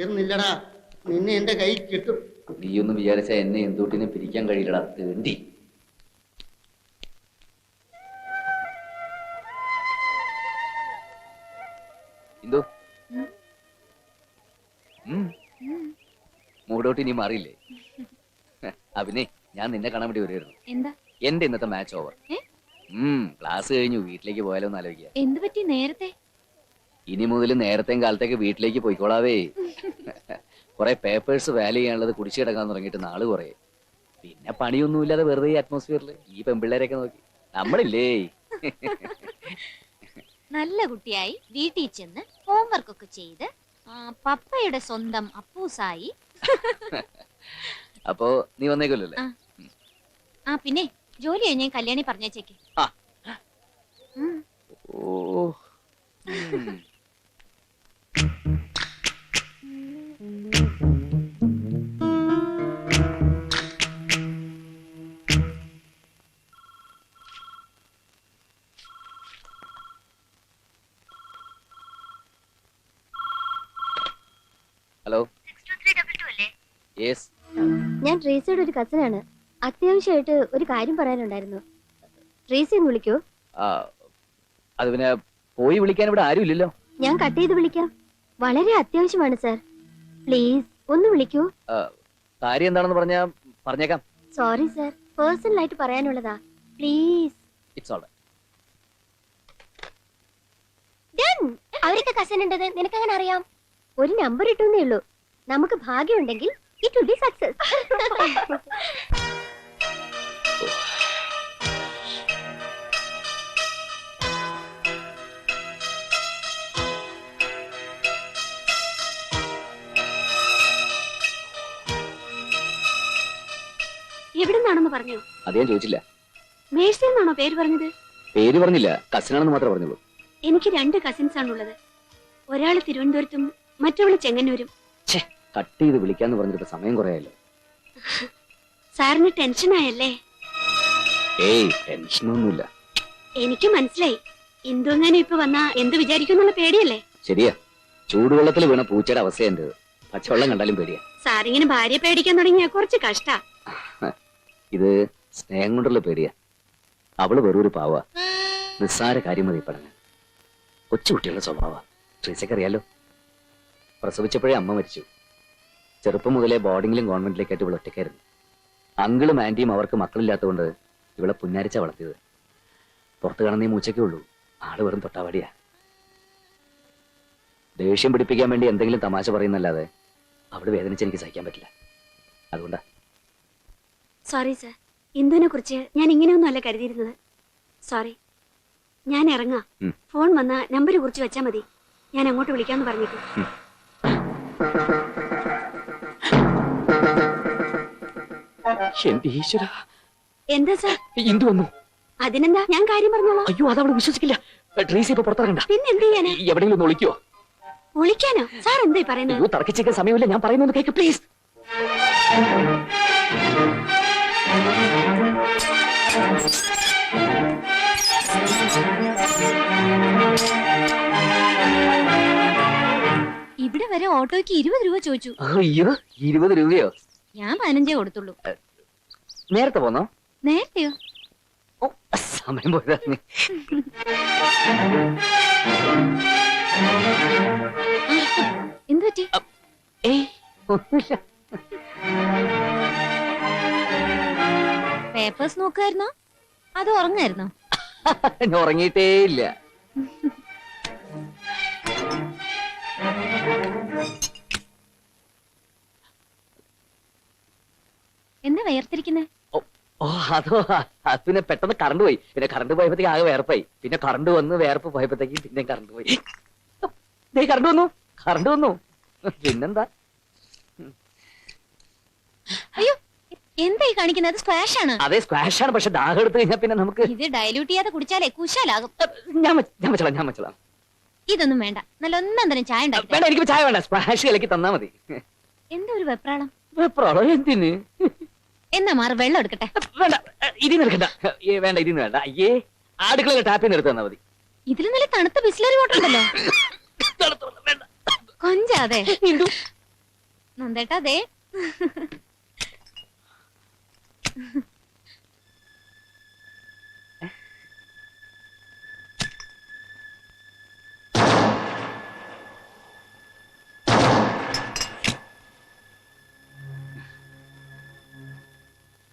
തീർന്നില്ലടാ നിന്നെ എന്റെ കൈ കിട്ടും. നീ ഒന്ന് വിചാരിച്ച എന്നെ എന്തൂട്ടിനെ പിരിക്കാൻ കഴിയില്ലടാ. തേണ്ടി എന്തോ മൂടോട്ട് ഇനി മാറിയില്ലേ? അഭിനേ ഞാൻ നിന്നെ കാണാൻ വേണ്ടി വരുമായിരുന്നു എന്താ? എന്റെ ഇന്നത്തെ മാച്ച് ഓവർ ക്ലാസ് കഴിഞ്ഞു. വീട്ടിലേക്ക് പോയാലോ എന്ന് ആലോചിക്കുക. എന്ത് പറ്റി നേരത്തെ? ഇനി മുതൽ നേരത്തെയും കാലത്തേക്ക് വീട്ടിലേക്ക് പോയിക്കോളാവേ. കുറെ പേപ്പേഴ്സ് വാലി ചെയ്യാനുള്ളത് കുടിച്ചു കിടക്കാൻ തുടങ്ങിയിട്ട് നാൾ കുറെ. പിന്നെ പണിയൊന്നുമില്ലാതെ വെറുതെ ഈ അറ്റ്മോസ്ഫിയറിൽ ഈ പെമ്പിള്ളേരൊക്കെ നോക്കി. നമ്മളില്ലേ? നല്ല കുട്ടിയായി വീട്ടിൽ ചെന്ന് ഹോംവർക്ക് ഒക്കെ ചെയ്ത് പപ്പയുടെ സ്വന്തം അപ്പൂസായി. അപ്പോ നീ വന്നേക്കല്ലേ ആ. പിന്നെ ജോലി കഴിഞ്ഞ കല്യാണി പറഞ്ഞേച്ചേക്ക്. ആ. ഓ. ഹലോ യെസ് ഞാൻ ട്രീസിയുടെ ഒരു കസിനാണ് അത്യാവശ്യമായിട്ട് ഒരു കാര്യം പറയാനുണ്ടായിരുന്നു. ട്രീസി ഒന്ന് വിളിക്കൂ. അത് പിന്നെ പോയി വിളിക്കാൻ ഇവിടെ ആരും ഇല്ലല്ലോ ഞാൻ കട്ട് ചെയ്ത് വിളിക്കാം. വളരെ അത്യാവശ്യമാണ് സർ. പ്ലീസ് ഒന്ന് വിളിക്കൂ. ആ, കാര്യം എന്താണെന്ന് പറഞ്ഞാ പറഞ്ഞേക്കാം. Sorry sir. പേഴ്സണൽ ആയിട്ട് പറയാനുള്ളതാ. പ്ലീസ്. ഇറ്റ്സ് ഓൾ അവരൊക്കെ കസൻ ഉണ്ടെന്ന് നിനക്ക് അങ്ങനെ അറിയാം? ഒരു നമ്പർ ഇട്ടുന്നേ ഉള്ളൂ. നമുക്ക് ഭാഗ്യമുണ്ടെങ്കിൽ ഇറ്റ് വിൽ ബി സക്സസ് എവിടുന്നാണെന്ന് പറഞ്ഞു? അത് ഞാൻ ചോദിച്ചില്ല. മേഴ്സി പേര് പറഞ്ഞത്? പേര് പറഞ്ഞില്ല. കസിനാണെന്ന് മാത്രമേ പറഞ്ഞുള്ളൂ. എനിക്ക് രണ്ട് കസിൻസ് ആണുള്ളത് ഒരാൾ തിരുവനന്തപുരത്തും മറ്റവൾ ചെങ്ങന്നൂരും. കട്ട് ചെയ്ത് വിളിക്കാന്ന് പറഞ്ഞിട്ട് സമയം കുറയായല്ലോ സാറിന് ടെൻഷനായല്ലേ? ഏയ് ടെൻഷനൊന്നുമില്ല. എനിക്ക് മനസ്സിലായി. ഇന്ദുങ്ങാനും ഇപ്പൊ വന്നാ എന്ത് വിചാരിക്കുന്നുള്ള പേടിയല്ലേ? ശരിയാ. ചൂടുവെള്ളത്തിൽ വീണ പൂച്ചയുടെ അവസ്ഥ എന്റേത്. പച്ചവെള്ളം കണ്ടാലും പേടിയാ. സാറിങ്ങനെ ഭാര്യ പേടിക്കാൻ തുടങ്ങിയ കുറച്ച് കഷ്ടാ. ഇത് സ്നേഹം കൊണ്ടുള്ള പേടിയാ. അവൾ വെറൊരു പാവ. നിസ്സാര കാര്യം മതി കൊച്ചു കൊച്ചുകുട്ടികളുടെ സ്വഭാവ. ട്രീസയ്ക്ക് അറിയാലോ? പ്രസവിച്ചപ്പോഴേ അമ്മ മരിച്ചു. ചെറുപ്പം മുതലേ ബോർഡിങ്ങിലും ഗവൺമെന്റിലേക്കായിട്ട് ഇവൾ ഒറ്റയ്ക്കായിരുന്നു. അങ്കിളും ആന്റിയും അവർക്ക് മക്കളില്ലാത്തതുകൊണ്ട് ഇവളെ പുന്നാരിച്ച വളർത്തിയത്. പുറത്ത് കാണുന്ന ഈ ഉള്ളൂ. ആൾ വെറും തൊട്ടാവാടിയാ. ദേഷ്യം പിടിപ്പിക്കാൻ വേണ്ടി എന്തെങ്കിലും തമാശ പറയുന്നല്ലാതെ അവൾ വേദനിച്ച് എനിക്ക് സഹിക്കാൻ പറ്റില്ല. അതുകൊണ്ടാ. സോറി സർ ഇന്ദുവിനെ കുറിച്ച് ഞാൻ ഇങ്ങനെയൊന്നും അല്ല കരുതിയിരുന്നത്. സോറി ഞാൻ ഇറങ്ങാം. ഫോൺ വന്ന നമ്പർ കുറിച്ച് വെച്ചാ മതി. ഞാൻ അങ്ങോട്ട് വിളിക്കാന്ന് പറഞ്ഞിട്ട് എന്റെ ഈശ്വര എന്താ സർ ഇന്ദു വന്നു. അതിനെന്താ? ഞാൻ കാര്യം പറഞ്ഞോളാം. അയ്യോ അത് അവൾ വിശ്വസിക്കില്ല. ട്രീസി ഇപ്പൊ പുറത്തിറങ്ങണ്ട. പിന്നെ എന്ത് ചെയ്യാനാ? എവിടെയെങ്കിലും ഒന്ന് ഒളിക്കോ? വിളിക്കാനോ സാർ എന്തായി പറയുന്നത്? അയ്യോ തർക്കിച്ചേക്കാൻ സമയമില്ല. ഞാൻ പറയുന്നത് കേക്ക് പ്ലീസ് ഇവിടെ വരെ ഓട്ടോയ്ക്ക് ഇരുപത് രൂപ ചോദിച്ചു. അയ്യോ ഇരുപത് രൂപയോ? ഞാൻ പതിനഞ്ചേ കൊടുത്തുള്ളൂ. നേരത്തെ പോന്നോ? നേരത്തെയോ? ഓ സമയം പോയതാ എന്ത് പറ്റി? ഏയ് ഒന്നുമില്ല. പേപ്പേഴ്സ് നോക്കുമായിരുന്നോ അത് ഉറങ്ങായിരുന്നോ ഉറങ്ങിയിട്ടേ ഇല്ല. എന്താ വയർത്തിരിക്കുന്നേ ഓ അതോ അത് പിന്നെ പെട്ടെന്ന് കറണ്ട് പോയി. പിന്നെ കറണ്ട് പോയപ്പോഴത്തേക്ക് ആകെ വേർപ്പായി. പിന്നെ കറണ്ട് വന്ന് വേർപ്പ് പോയപ്പോഴത്തേക്ക് പിന്നെ കറണ്ട് പോയി. ദേ കറണ്ട് വന്നു. കറണ്ട് വന്നു. പിന്നെന്താ? അയ്യോ എന്തായി കാണിക്കുന്നത്? സ്ക്വാഷ് ആണ്. അതെ സ്ക്വാഷ് ആണ്. പക്ഷെ ദാഹം എടുത്തു കഴിഞ്ഞാൽ പിന്നെ നമുക്ക് ഇത് ഡയലൂട്ട് ചെയ്യാതെ കുടിച്ചാലേ കുശാലാകും. ഞാൻ ഞാൻ വെച്ചോളാം ഞാൻ വെച്ചോളാം ഇതൊന്നും വേണ്ട. നല്ല ഒന്നാം തരം ചായ ഉണ്ടാക്കി വേണ്ട എനിക്ക് ചായ വേണ്ട. സ്ക്വാഷ് ഇലക്കി തന്നാ മതി. എന്താ ഒരു വെപ്രാളം? വെപ്രാളോ? എന്തിന്? എന്നാ മാറി വെള്ളം എടുക്കട്ടെ. വേണ്ട ഇതിന്ന് എടുക്കണ്ട. ഏ, വേണ്ട ഇതിന്ന് വേണ്ട. അയ്യേ ആടുക്കള ടാപ്പിൽ നിന്ന് എടുത്ത് തന്നാ മതി. ഇതിൽ നല്ല തണുത്ത ബിസ്ലറി വാട്ടർ ഉണ്ടല്ലോ. തണുത്ത വെള്ളം വേണ്ട. കൊഞ്ചാതെ. നന്ദേട്ടാ ദേ.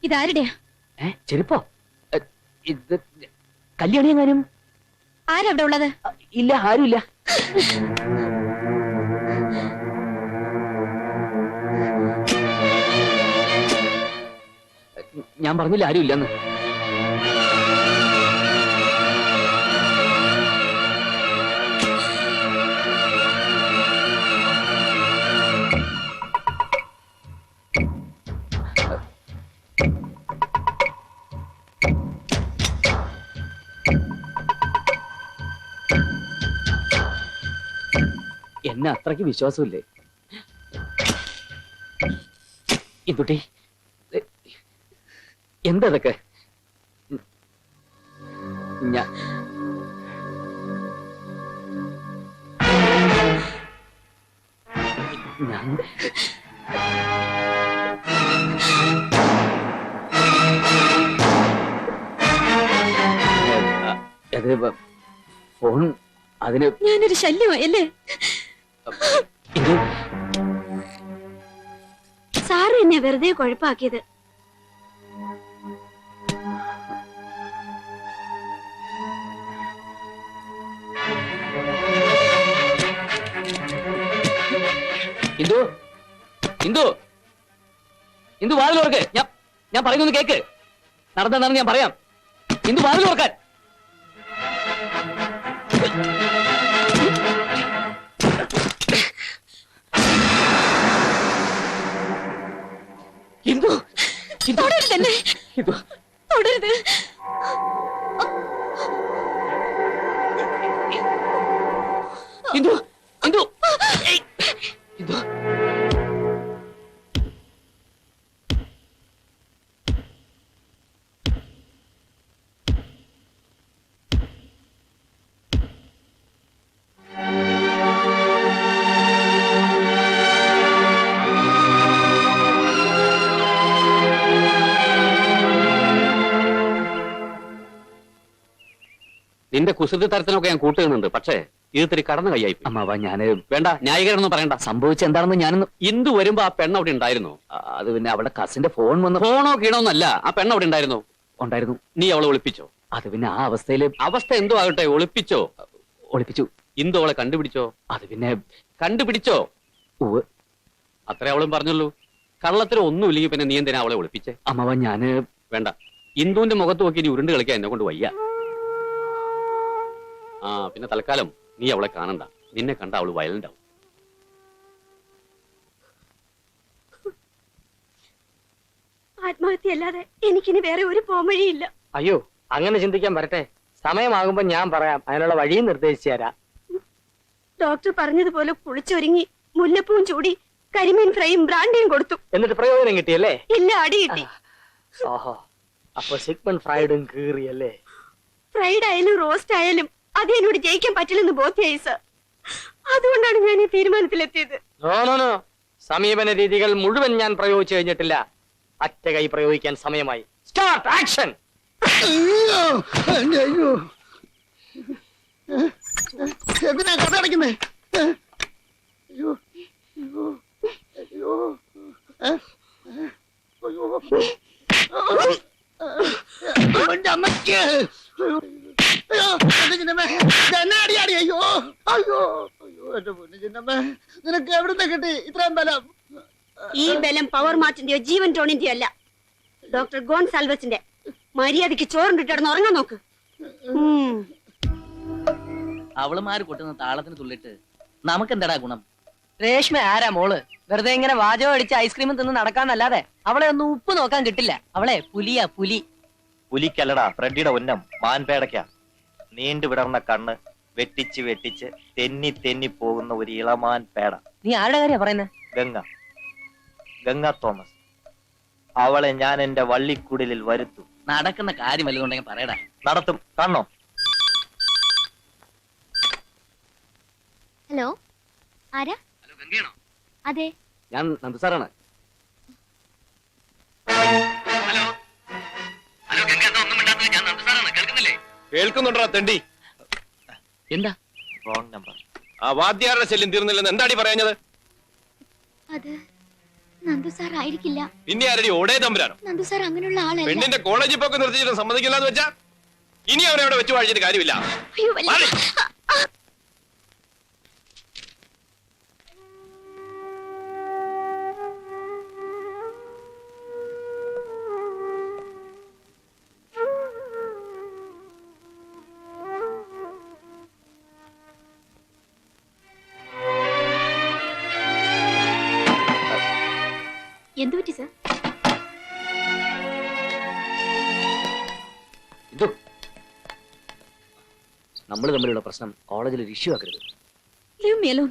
ഇതാരുടെയാ? ചെരുപ്പോ? ഇത് കല്യാണി എങ്ങാനും ആരവിടെ ഉള്ളത്? ഇല്ല ആരുമില്ല. ഞാൻ പറഞ്ഞില്ല ആരുമില്ലെന്ന്. എന്നെ അത്രയ്ക്ക് വിശ്വാസമില്ലേ? ഇന്തുട്ടി എ, എന്താ ഇതൊക്കെ ഞാൻ അത് ഫോൺ അതിന് ഞാനൊരു ശല്യമായല്ലേ ഇത് സാറ് എന്നെ വെറുതെ കുഴപ്പാക്കിയത്. ഇന്ദു. ഇന്ദു വാതിൽ ഓർക്ക് ഞാൻ ഞാൻ പറയുന്നത് കേക്ക്. നടന്നെന്നാണ് ഞാൻ പറയാം. ഇന്ദു വാതിൽ ഓർക്കാൻ ഇന്ദു. തുടരുത്. ഇന്ദു ഇന്ദു. കുസൃതി തരത്തിനൊക്കെ ഞാൻ കൂട്ടുന്നുണ്ട് പക്ഷേ ഇത് ഇത്തിരി കടന്നു കൈയായി പോയി. അമ്മാവ ഞാൻ വേണ്ട ന്യായീകരണം പറയണ്ട. സംഭവിച്ച എന്താണെന്ന് ഞാനൊന്ന് ഇന്ദു വരുമ്പോ ആ പെണ്ണ് അവിടെ ഉണ്ടായിരുന്നു. ആ, അത് പിന്നെ അവളുടെ കസിന്റെ ഫോൺ വന്ന് ഫോണോ കീണോന്നല്ല ആ പെണ്ണ് അവിടെ ഉണ്ടായിരുന്നു. ഉണ്ടായിരുന്നു. നീ അവളെ ഒളിപ്പിച്ചോ? അത് പിന്നെ ആ അവസ്ഥയിൽ അവസ്ഥ എന്തോ ആകട്ടെ ഒളിപ്പിച്ചോ? ഒളിപ്പിച്ചു. ഇന്ദു അവളെ കണ്ടുപിടിച്ചോ? അത് പിന്നെ കണ്ടുപിടിച്ചോ? ഉവ് അത്രേ അവളും പറഞ്ഞുള്ളൂ. കള്ളത്തിന് ഒന്നും ഇല്ലെങ്കിൽ പിന്നെ നീ എന്തിനാ അവളെ ഒളിപ്പിച്ചേ? അമ്മാവ ഞാൻ വേണ്ട. ഇന്ദുവിന്റെ മുഖത്ത് നോക്കി ഇനി ഉരുണ്ട് കളിക്കാൻ എന്നെ കൊണ്ട് വയ്യ. ആ പിന്നെ തൽക്കാലം നീ അവളെ കാണണ്ട. നിന്നെ കണ്ട അവൾ വയലന്റ് ആവും. ആത്മഹത്യല്ലാതെ എനിക്ക് എനിക്കിനി വേറെ ഒരു പോംവഴിയില്ല. അയ്യോ അങ്ങനെ ചിന്തിക്കാൻ വരട്ടെ. സമയമാകുമ്പോ ഞാൻ പറയാം അതിനുള്ള വഴിയും നിർദ്ദേശിച്ചു തരാം. ഡോക്ടർ പറഞ്ഞതുപോലെ കുളിച്ചൊരുങ്ങി മുല്ലപ്പൂവും ചൂടി കരിമീൻ ഫ്രൈയും ബ്രാൻഡിയും കൊടുത്തു. എന്നിട്ട് പ്രയോജനം കിട്ടിയല്ലേ? ഇല്ല അടി കിട്ടി. ഓഹോ അപ്പൊ സിഗ്മൺ ഫ്രൈഡും കീറിയല്ലേ? ഫ്രൈഡ് ആയാലും റോസ്റ്റ് ആയാലും അത് എന്നോട് ജയിക്കാൻ പറ്റില്ലെന്ന് ബോധ്യായി സർ. അതുകൊണ്ടാണ് ഞാൻ ഈ തീരുമാനത്തിലെത്തിയത്. നോ നോ നോ സമീപന രീതികൾ മുഴുവൻ ഞാൻ പ്രയോഗിച്ചു കഴിഞ്ഞിട്ടില്ല. അറ്റ കൈ പ്രയോഗിക്കാൻ സമയമായി. സ്റ്റാർട്ട് ആക്ഷൻ അയ്യോ എന്റെ അയ്യോ. എന്തിനാ കഥ അടയ്ക്കുന്നേ? അയ്യോ അയ്യോ അയ്യോ. ഏ? അയ്യോ എന്റെ അമ്മയ്ക്ക്. അയ്യോ എന്റെ ചിന്നമ്മേ അടിയാടി അയ്യോ അയ്യോ അയ്യോ എന്റെ പൊന്നു ചിന്നമ്മ നിനക്ക് എവിടുന്ന് കിട്ടി ഇത്രയും ബലം? ഈ ബലം പവർ മാറ്റിന്റെയോ ജീവൻ ടോണിന്റെയോ അല്ല. ഡോക്ടർ ഗോൺസാൽവസിന്റെ മര്യാദയ്ക്ക് ചോറുണ്ടിട്ടിടന്ന് ഉറങ്ങാൻ നോക്ക്. അവളുമാര് കൊട്ടുന്ന താളത്തിന് തുള്ളിട്ട് നമുക്കെന്താടാ ഗുണം? രേഷ്മ ആരാ മോൾ? വെറുതെ ഇങ്ങനെ വാചകം അടിച്ച് ഐസ്ക്രീം തിന്ന് നടക്കാന്നല്ലാതെ അവളെ ഒന്നും ഉപ്പ് നോക്കാൻ കിട്ടില്ല. അവളെ പുലിയാ പുലി. പുലിക്കല്ലടാ ഫ്രെഡിയുടെ ഉന്നം മാൻപേടയ്ക്ക. നീണ്ടു വിടർന്ന കണ്ണ് വെട്ടിച്ച് വെട്ടിച്ച് തെന്നി തെന്നി പോകുന്ന ഒരു ഇളമാൻ പേട. നീ ആരുടെ കാര്യ പറയുന്നത് ഗംഗ. ഗംഗ തോമസ്. അവളെ ഞാൻ എന്റെ വള്ളിക്കുടലിൽ വരുത്തു. നടക്കുന്ന കാര്യം വല്ലതുണ്ടെങ്കിൽ പറയടാ. നടത്തും. കാണണോ? ഹലോ? ആരാ? ഹലോ ഗംഗയാണോ? അതെ. ഞാൻ നന്ദു സാറാണ്. കേൾക്കുന്നുണ്ടോ തെണ്ടി? എന്താ? റോങ് നമ്പർ ആ വാദ്യാരുടെ ശല്യം തീർന്നില്ലെന്ന് എന്താടി പറയുന്നത് അത് നന്ദു സാർ ആയിരിക്കില്ല. പിന്നെ ആരടി? ഓടേ തമ്പുരാനോ? നന്ദു സാർ അങ്ങനെയുള്ള ആളല്ല. പെണ്ണിന്റെ കോളേജിൽ പോക്ക് നിർത്തിയിട്ട് സമ്മതിക്കില്ല എന്ന് വെച്ചാ ഇനി അവനെ അവിടെ വെച്ച് വാഴിച്ചിട്ട് കാര്യമില്ല. അയ്യോ വല്ല- മാറി. എന്തു സർ സാർ? ഇതു. നമ്മൾ തമ്മിലുള്ള പ്രശ്നം കോളേജിൽ ഒരു ഇഷ്യൂ ആക്കരുത്. ലീവ് മീ അലോൺ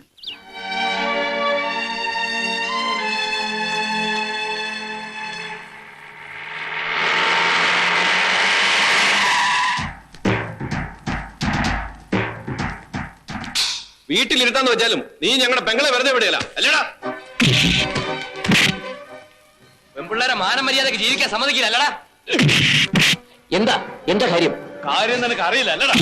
വീട്ടിലിരുത്താന്ന് വെച്ചാലും നീ ഞങ്ങളുടെ പെങ്ങളെ വെറുതെ വിടുകയില്ല അല്ലേടാ? പെൺപിള്ളേരെ മാനമര്യാദക്ക് ജീവിക്കാൻ സമ്മതിക്കില്ല അല്ലടാ എന്താ? എന്താ കാര്യം? കാര്യം നിനക്ക് അറിയില്ല അല്ലടാ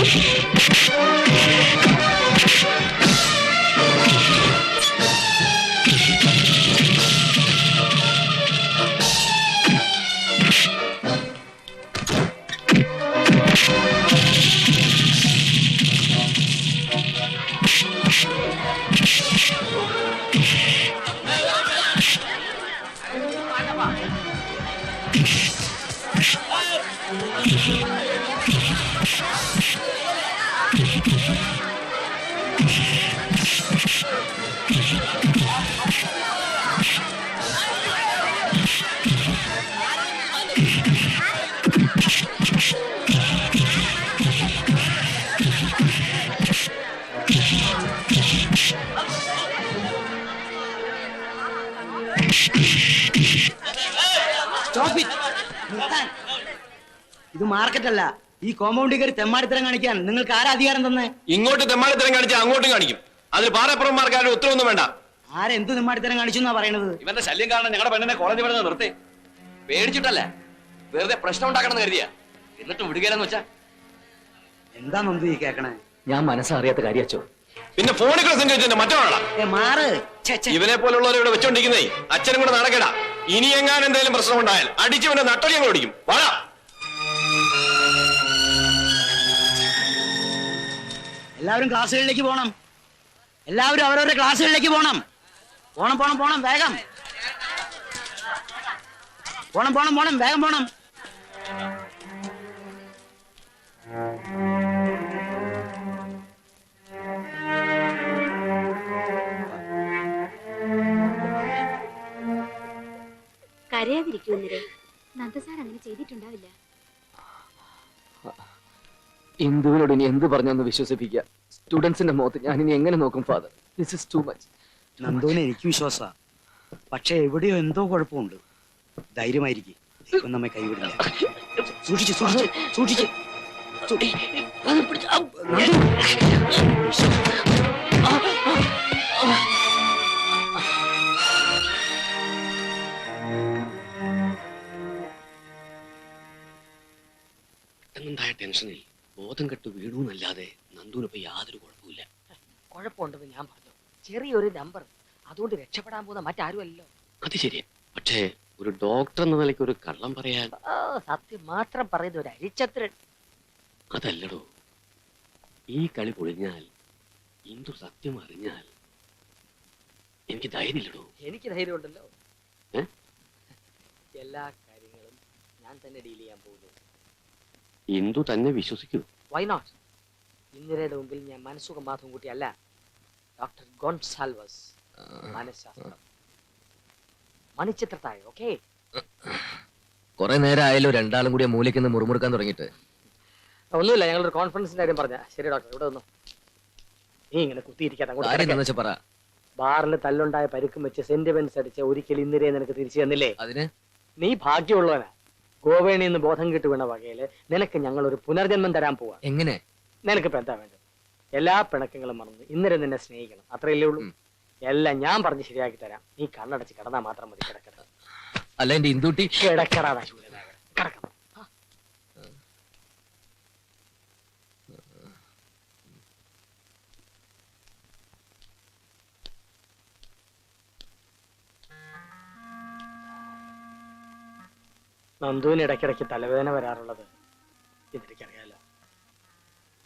ഇത് മാർക്കറ്റല്ല അല്ല. ഈ കോമ്പൗണ്ടിൽ കയറി തെമ്മാടിത്തരം കാണിക്കാൻ. നിങ്ങൾക്ക് ആരാ അധികാരം തന്നെ? ഇങ്ങോട്ട് തെമ്മാടിത്തരം കാണിച്ചാൽ അങ്ങോട്ടും കാണിക്കും. അതിൽ പാറപ്പുറന്മാർക്കാരുടെ ഉത്തരവൊന്നും വേണ്ട. ആരെന്ത് തെമ്മാടിത്തരം കാണിച്ചു എന്നാ പറയണത്? ഇവന്റെ ശല്യം കാണാൻ ഞങ്ങളുടെ പെണ്ണിനെ കോളേജിൽ വിടുന്നത് നിർത്തി. പേടിച്ചിട്ടല്ലേ? വെറുതെ പ്രശ്നം ഉണ്ടാക്കണം കരുതിയാ. എന്നിട്ട് വിടുകയില്ലെന്ന് വെച്ചാ? എന്താ നന്ദി ഈ കേക്കണേ? ഞാൻ മനസ്സറിയാത്ത കാര്യച്ചോ പിന്നെ ഫോണിൽ കൂടെ സംഘടിച്ചിട്ട് മറ്റൊരാളാ മാറ്. ഛെ, ഛെ. ഇവനെ പോലുള്ളവരെ ഇവിടെ വെച്ചോണ്ടിരിക്കുന്നേ. അച്ഛനും കൂടെ നടക്കടാ. ഇനി എങ്ങാനും എന്തെങ്കിലും പ്രശ്നം ഉണ്ടായാൽ അടിച്ചവന്റെ നട്ടൊലി ഞങ്ങൾ ഓടിക്കും. വാടാ. എല്ലാവരും ക്ലാസ്സുകളിലേക്ക് പോണം. എല്ലാവരും അവരവരുടെ ക്ലാസ്സുകളിലേക്ക് പോണം. പോണം പോണം പോണം വേഗം. പോണം പോണം പോണം വേഗം പോണം. കരയാതിരിക്കുന്നില്ലേ നന്ദ സാർ അങ്ങനെ ചെയ്തിട്ടുണ്ടാവില്ല ഇന്ദുവിനോട് ഇനി എന്ത് പറഞ്ഞൊന്ന് വിശ്വസിപ്പിക്കുക സ്റ്റുഡൻസിന്റെ മുഖത്ത് ഞാൻ ഇനി എങ്ങനെ നോക്കും father this is too much നന്ദുവിനെ എനിക്ക് വിശ്വാസ പക്ഷെ എവിടെയോ എന്തോ കുഴപ്പമുണ്ട് ധൈര്യമായിരിക്കും ദൈവം നമ്മെ കൈവിടില്ല സൂക്ഷിച്ച് സൂക്ഷിച്ച് സൂക്ഷിച്ച് പെട്ടെന്നുണ്ടായ ടെൻഷനിൽ ബോധം കെട്ട് വീണു എന്നല്ലാതെ നന്ദുവിനിപ്പോ യാതൊരു കുഴപ്പമില്ല കുഴപ്പമുണ്ടെന്ന് ഞാൻ പറഞ്ഞു. ചെറിയൊരു നമ്പർ അതുകൊണ്ട് രക്ഷപ്പെടാൻ പോകുന്ന മറ്റാരുമല്ലോ അത് ശരിയാ. പക്ഷേ ഒരു ഡോക്ടർ എന്ന നിലയ്ക്ക് ഒരു കള്ളം പറയാൻ സത്യം മാത്രം പറയുന്ന ഒരു അരിച്ചത്രൻ. അതല്ലടോ. ഈ കളി പൊളിഞ്ഞാൽ ഇന്ദു സത്യം അറിഞ്ഞാൽ എനിക്ക് ധൈര്യമില്ലടോ. എനിക്ക് ധൈര്യമുണ്ടല്ലോ. ഉണ്ടല്ലോ എല്ലാ കാര്യങ്ങളും ഞാൻ തന്നെ ഡീൽ ചെയ്യാൻ പോകുന്നു. ഇന്ദു തന്നെ വിശ്വസിക്കൂ. വൈ നോട്ട് ഇന്ദിരയുടെ മുമ്പിൽ ഞാൻ മനസ്സുഖം മാധവം കുട്ടിയല്ല. ഡോക്ടർ ഗോൺസാൽവസ് മനഃശാസ്ത്രം മണിച്ചിത്രത്താഴ് ഓക്കെ കുറെ നേരം ആയാലോ രണ്ടാളും കൂടി മൂലയ്ക്ക് നിന്ന് മുറുമുറുക്കാൻ തുടങ്ങിയിട്ട്. ഒന്നുമില്ല ഞങ്ങളൊരു കോൺഫറൻസിന്റെ കാര്യം പറഞ്ഞ ശരി ഡോക്ടർ ഇവിടെ വന്നു നീ ഇങ്ങനെ കുത്തിയിരിക്കാതെ അങ്ങോട്ട് കാര്യം കിടക്ക്. വെച്ചാ പറ. ബാറിൽ തല്ലുണ്ടായ പരിക്കും വെച്ച് സെന്റിമെന്റ്സ് അടിച്ച് ഒരിക്കൽ ഇന്ദിരയെ നിനക്ക് തിരിച്ചു തന്നില്ലേ? അതിന്? നീ ഭാഗ്യമുള്ളവനാ. ഗോവേണിയിൽ നിന്ന് ബോധം കിട്ടു വീണ വകയിൽ നിനക്ക് ഞങ്ങൾ ഒരു പുനർജന്മം തരാൻ പോവാ. എങ്ങനെ? നിനക്കിപ്പോ എന്താ വേണ്ടത്? എല്ലാ പിണക്കങ്ങളും മറന്ന് ഇന്നലെ നിന്നെ സ്നേഹിക്കണം. അത്രയല്ലേ ഉള്ളൂ. എല്ലാം ഞാൻ പറഞ്ഞ് ശരിയാക്കി തരാം. നീ കണ്ണടച്ച് കിടന്നാ മാത്രം മതി കിടക്കട്ടെ അല്ല എന്റെ ഇന്ദുട്ടി. കിടക്കറാണ് കിടക്കണം നന്ദുവിന് ഇടയ്ക്കിടയ്ക്ക് തലവേദന വരാറുള്ളത് ഇതെനിക്കറിയാലോ.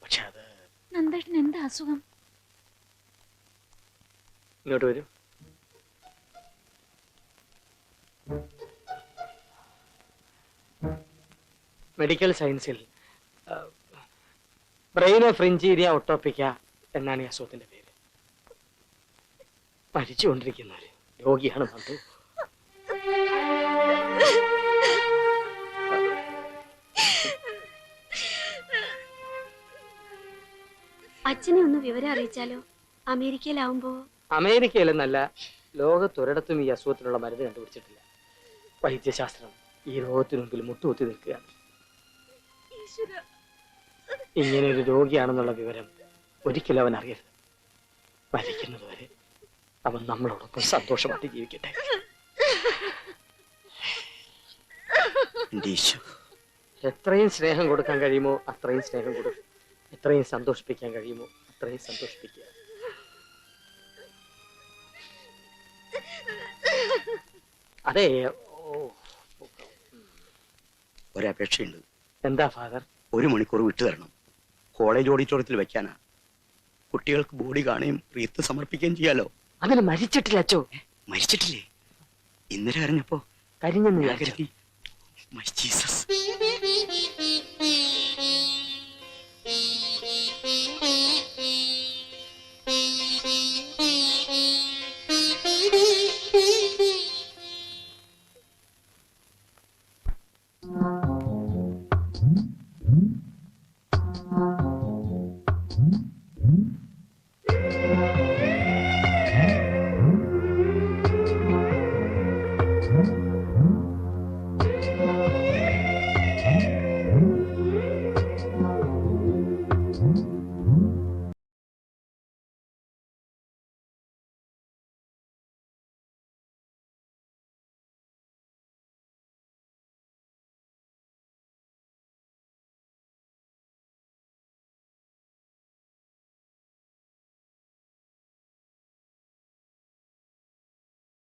പക്ഷെ അത് നന്ദേട്ടൻ എന്താ അസുഖം? ഇങ്ങോട്ട് വരൂ. മെഡിക്കൽ സയൻസിൽ ബ്രെയിൻ ഓഫ് ഫ്രിഞ്ചീരിയ ഒട്ടോപ്പിക്ക എന്നാണ് ഈ അസുഖത്തിന്റെ പേര്. മരിച്ചുകൊണ്ടിരിക്കുന്ന ഒരു രോഗിയാണ് നന്ദു. അച്ഛനെ ഒന്ന് വിവരം അറിയിച്ചാലോ? അമേരിക്കയിലാവുമ്പോ അമേരിക്കയിലെന്നല്ല ലോകത്തൊരിടത്തും ഈ അസുഖത്തിനുള്ള മരുന്ന് കണ്ടുപിടിച്ചിട്ടില്ല. വൈദ്യശാസ്ത്രം ഈ രോഗത്തിനു മുമ്പിൽ മുട്ടുകുത്തി നിൽക്കുകയാണ്. ഇങ്ങനെ ഒരു രോഗിയാണെന്നുള്ള വിവരം ഒരിക്കലും അവൻ അറിയരുത്. മരിക്കുന്നതുവരെ അവൻ നമ്മളോടൊപ്പം സന്തോഷമായിട്ട് ജീവിക്കട്ടെ. എത്രയും സ്നേഹം കൊടുക്കാൻ കഴിയുമോ അത്രയും സ്നേഹം കൊടുക്കും. എത്രയും സന്തോഷിപ്പിക്കാൻ കഴിയുമോ? അത്രയും സന്തോഷിപ്പിക്കുക. അതെ ഒരപേക്ഷയുണ്ട്. എന്താ ഫാദർ? ഒരു മണിക്കൂർ വിട്ടു തരണം. കോളേജ് ഓഡിറ്റോറിയത്തിൽ വെക്കാനാ. കുട്ടികൾക്ക് ബോഡി കാണുകയും റീത്ത് സമർപ്പിക്കുകയും ചെയ്യാലോ? അങ്ങനെ മരിച്ചിട്ടില്ല അച്ചോ. മരിച്ചിട്ടില്ലേ? ഇന്നലെ അറിഞ്ഞപ്പോ കരിഞ്ഞു. My Jesus.